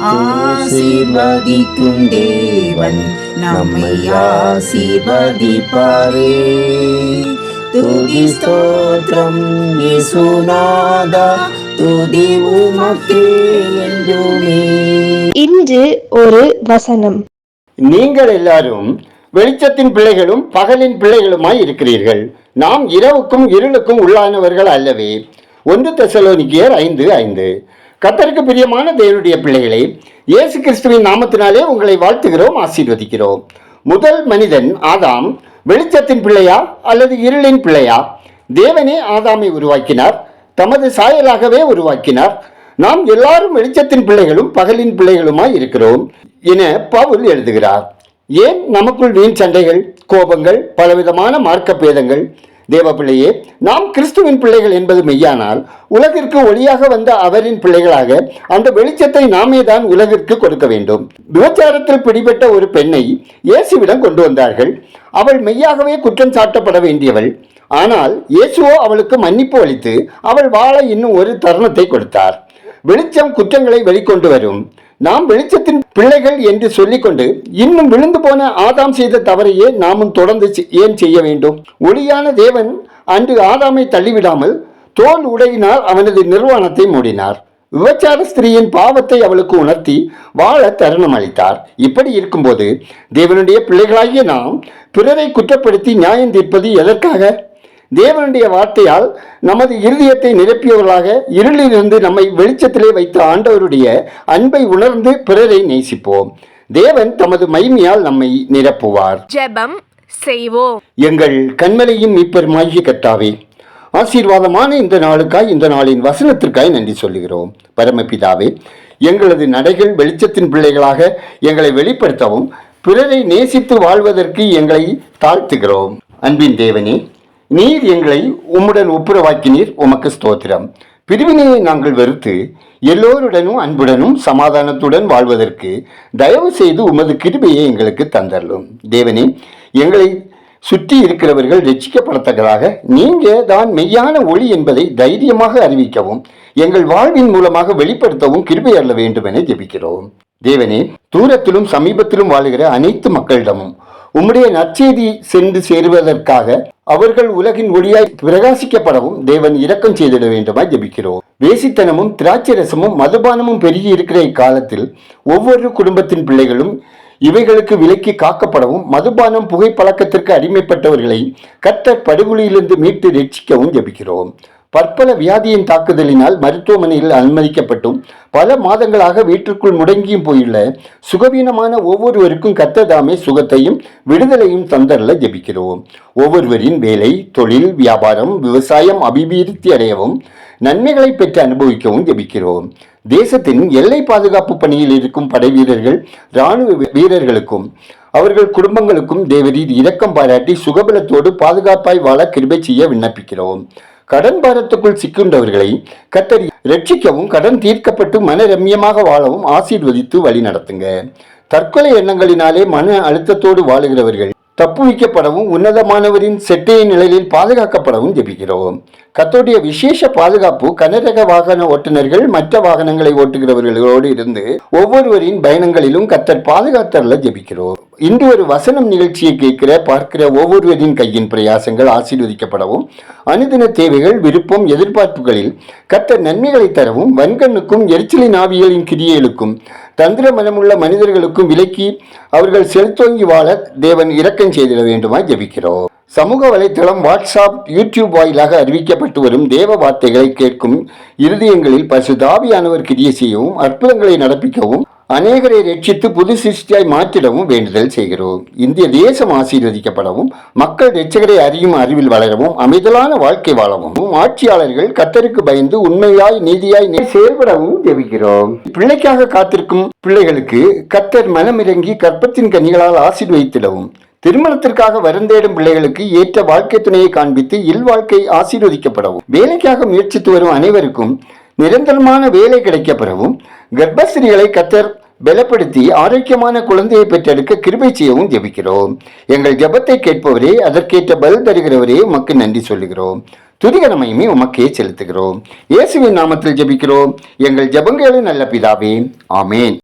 ஆசீர்வதிக்கும் தேவன் நம்மை ஆசீர்வதிப்பாரே. துதி ஸ்தோத்திரம் இயேசுநாதா துதி உமக்கே என்றுமே. இன்று ஒரு வசனம். நீங்கள் எல்லாரும் வெளிச்சத்தின் பிள்ளைகளும் பகலின் பிள்ளைகளுமாய் இருக்கிறீர்கள். நாம் இரவுக்கும் இருளுக்கும் உள்ளானவர்கள் அல்லவே. ஒன்று தெசலோனிக்கியர் ஐந்து ஐந்து. கத்தருக்கு பிரியமான தேவனுடைய பிள்ளைகளே இயேசு கிறிஸ்துவின் நாமத்தினாலே உங்களை வாழ்த்துகிறோம் ஆசீர்வதிக்கிறோம். முதல் மனிதன் ஆதாம் வெளிச்சத்தின் பிள்ளையா அல்லது இருளின் பிள்ளையா? தேவனே ஆதாமை உருவாக்கினார் தமது சாயலாகவே உருவாக்கினார். நாம் எல்லாரும் வெளிச்சத்தின் பிள்ளைகளும் பகலின் பிள்ளைகளுமாய் இருக்கிறோம் என பவுல் எழுதுகிறார். ஏன் நமக்குள் வீண் சண்டைகள் கோபங்கள் பலவிதமான மார்க்க பேதங்கள் தேவப்பிள்ளையே நாம் கிறிஸ்துவின் பிள்ளைகள் என்பது மெய்யானால் உலகிற்கு ஒளியாக வந்த அவரின் பிள்ளைகளாக அந்த வெளிச்சத்தை நாமே தான் உலகிற்கு கொடுக்க வேண்டும். விபச்சாரத்தில் பிடிபட்ட ஒரு பெண்ணை இயேசுவிடம் கொண்டு வந்தார்கள். அவள் மெய்யாகவே குற்றம் சாட்டப்பட வேண்டியவள். ஆனால் இயேசுவோ அவளுக்கு மன்னிப்பு அளித்து அவள் வாழ இன்னும் ஒரு தருணத்தை கொடுத்தார். வெளிச்சம் குற்றங்களை வெளிக்கொண்டு வரும். நாம் வெளிச்சத்தின் பிள்ளைகள் என்று சொல்லிக்கொண்டு இன்னும் விழுந்து போன ஆதாம் செய்த தவறையே நாமும் தொடர்ந்து ஏன் செய்ய வேண்டும்? ஒளியான தேவன் அன்று ஆதாமை தள்ளிவிடாமல் தோல் உடையினால் அவனது நிர்வாணத்தை மூடினார். விபச்சார ஸ்திரீயின் பாவத்தை அவளுக்கு உணர்த்தி வாழ தருணம் அளித்தார். இப்படி இருக்கும்போது தேவனுடைய பிள்ளைகளாகிய நாம் பிறரை குற்றப்படுத்தி நியாயம் தீர்ப்பது எதற்காக? தேவனுடைய வார்த்தையால் நமது இருதயத்தை நிரப்பியவர்களாக இருளிலிருந்து நம்மை வெளிச்சத்திலே வைத்த ஆண்டவருடைய அன்பை உணர்ந்து பிறரை நேசிப்போம். தேவன் தமது மகிமையால் நம்மை நிரப்புவார். ஜெபம் செய்வோம். எங்கள் கண்மலையும் மீட்பெருமாகிய கர்த்தாவே ஆசீர்வாதமான இந்த நாளுக்காய் இந்த நாளின் வசனத்திற்காய் நன்றி சொல்லுகிறோம். பரமபிதாவே எங்களது நடைகள் வெளிச்சத்தின் பிள்ளைகளாக எங்களை வெளிப்படுத்தவும் பிறரை நேசித்து வாழ்வதற்கு எங்களை தாழ்த்துகிறோம். அன்பின் தேவனே நீர் எங்களை உம்முடன் ஒப்புரவாக்கினீர். உமக்கு ஸ்தோத்திரம். பிரிவினையை நாங்கள் வெறுத்து எல்லோருடனும் அன்புடனும் சமாதானத்துடன் வாழ்வதற்கு தயவு செய்து உமது கிருபையை எங்களுக்கு தந்தரலும் தேவனே எங்களை சுற்றி இருக்கிறவர்கள் ரட்சிக்கப்படத்தக்கதாக நீங்க தான் மெய்யான ஒளி என்பதை தைரியமாக அறிவிக்கவும் எங்கள் வாழ்வின் மூலமாக வெளிப்படுத்தவும் கிருபை அள்ள வேண்டும் என ஜெபிக்கிறோம். தேவனே தூரத்திலும் சமீபத்திலும் வாழுகிற அனைத்து மக்களிடமும் உம்முடைய நற்செய்தி சென்று சேருவதற்காக அவர்கள் உலகின் ஒளியாய் பிரகாசிக்கப்படவும் தேவன் இரக்கம் செய்திட வேண்டுமாய் ஜபிக்கிறோம். வேசித்தனமும் திராட்சை ரசமும் மதுபானமும் பெருகி இருக்கிற இக்காலத்தில் ஒவ்வொரு குடும்பத்தின் பிள்ளைகளும் இவைகளுக்கு விலக்கி காக்கப்படவும் மதுபானம் புகைப்பழக்கத்திற்கு அடிமைப்பட்டவர்களை கத்த படுகொலியிலிருந்து மீட்டு ரட்சிக்கவும் ஜெபிக்கிறோம். பற்பல வியாதியின் தாக்குதலினால் மருத்துவமனையில் அனுமதிக்கப்பட்டும். பல மாதங்களாக வீட்டிற்குள் முடங்கியும் போயுள்ள சுகவீனமான ஒவ்வொருவருக்கும் கத்ததாமே சுகத்தையும் விடுதலையும் தந்தரல ஜெபிக்கிறோம். ஒவ்வொருவரின் வேலை தொழில் வியாபாரம் விவசாயம் அபிவிருத்தி அடையவும் நன்மைகளை பெற்று அனுபவிக்கவும் ஜெபிக்கிறோம். தேசத்தின் எல்லை பாதுகாப்பு பணியில் இருக்கும் படை வீரர்கள் இராணுவ வீரர்களுக்கும் அவர்கள் குடும்பங்களுக்கும் தேவரீர் இரக்கம் பாராட்டி சுகபலத்தோடு பாதுகாப்பாய் வாழ கிருபை செய்ய விண்ணப்பிக்கிறோம். கடன் பாரத்துக்குள் சிக்குண்டவர்களை கத்தரி ரட்சிக்கவும் கடன் தீர்க்கப்பட்டு மன ரம்யமாக வாழவும் ஆசீர்வதித்து வழி நடத்துங்க. தற்கொலை எண்ணங்களினாலே மன அழுத்தத்தோடு வாழுகிறவர்கள் தப்புவிக்கப்படவும் உன்னதமானவரின் செட்டையின் நிலையில் பாதுகாக்கப்படவும் ஜெபிக்கிறோம். கத்தோடைய விசேஷ பாதுகாப்பு கனரக வாகன ஓட்டுநர்கள் மற்ற வாகனங்களை ஓட்டுகிறவர்களோடு இருந்து ஒவ்வொருவரின் பயணங்களிலும் கத்தர் பாதுகாத்தரல ஜெபிக்கிறோம். இன்று ஒரு வசனம் நிகழ்ச்சியை கேட்கிற பார்க்கிற ஒவ்வொருவரின் கையின் பிரயாசங்கள் ஆசீர்வதிக்கப்படவும் அனுதின தேவைகள் விருப்பம் எதிர்பார்ப்புகளில் கத்தர் நன்மைகளை தரவும் வன்கண்ணுக்கும் எரிச்சலின் ஆவியலின் கிரியைகளுக்கும் தந்திர மனமுள்ள மனிதர்களுக்கும் விலக்கி அவர்கள் செலுத்தோங்கி வாழ தேவன் இரக்கம் செய்திட வேண்டுமா ஜெபிக்கிறோம். சமூக வலைத்தளம் வாட்ஸ்அப் யூடியூப் வாயிலாக அறிவிக்கப்பட்ட வரும் தேவ வார்த்தைகளை கேட்கும் இருதயங்களில் பசுதாவியானவர் கிரிய செய்யவும் அற்புதங்களை நடப்பிக்கவும் அநேகரை ரட்சித்து புது சிருஷ்டியாய் மாற்றிடவும் வேண்டுதல் செய்கிறோம். இந்திய தேசம் ஆசீர்வதிக்கப்படவும் மக்கள் ரட்சகரை அறியும் அறிவில் வளரவும் அமைதலான வாழ்க்கை வாழவும் ஆட்சியாளர்கள் கத்தருக்கு பயந்து உண்மையாய் நீதியாய் செயல்படவும் ஜெபிக்கிறோம். பிள்ளைக்காக காத்திருக்கும் பிள்ளைகளுக்கு கத்தர் மனமிறங்கி கற்பத்தின் கனிகளால் ஆசீர்வதித்திடவும். திருமணத்திற்காக வருந்தேடும் பிள்ளைகளுக்கு ஏற்ற வாழ்க்கை துணையை காண்பித்து இல்வாழ்க்கை ஆசீர்வதிக்கப்படவும். வேலைக்காக முயற்சித்து வரும் அனைவருக்கும் நிரந்தரமான வேலை கிடைக்கப்பெறவும். கர்ப்பஸ்திரிகளை கத்தர் பலப்படுத்தி ஆரோக்கியமான குழந்தையை பெற்றெடுக்க கிருபை செய்யவும் ஜெபிக்கிறோம். எங்கள் ஜபத்தை கேட்பவரே அதற்கேற்ற பதில் தருகிறவரே உமக்கு நன்றி சொல்லுகிறோம். துதிகரமையுமே உமக்கே செலுத்துகிறோம். இயேசுவின் நாமத்தில் ஜெபிக்கிறோம். எங்கள் ஜெபங்களும் நல்ல பிதாவே. ஆமேன்.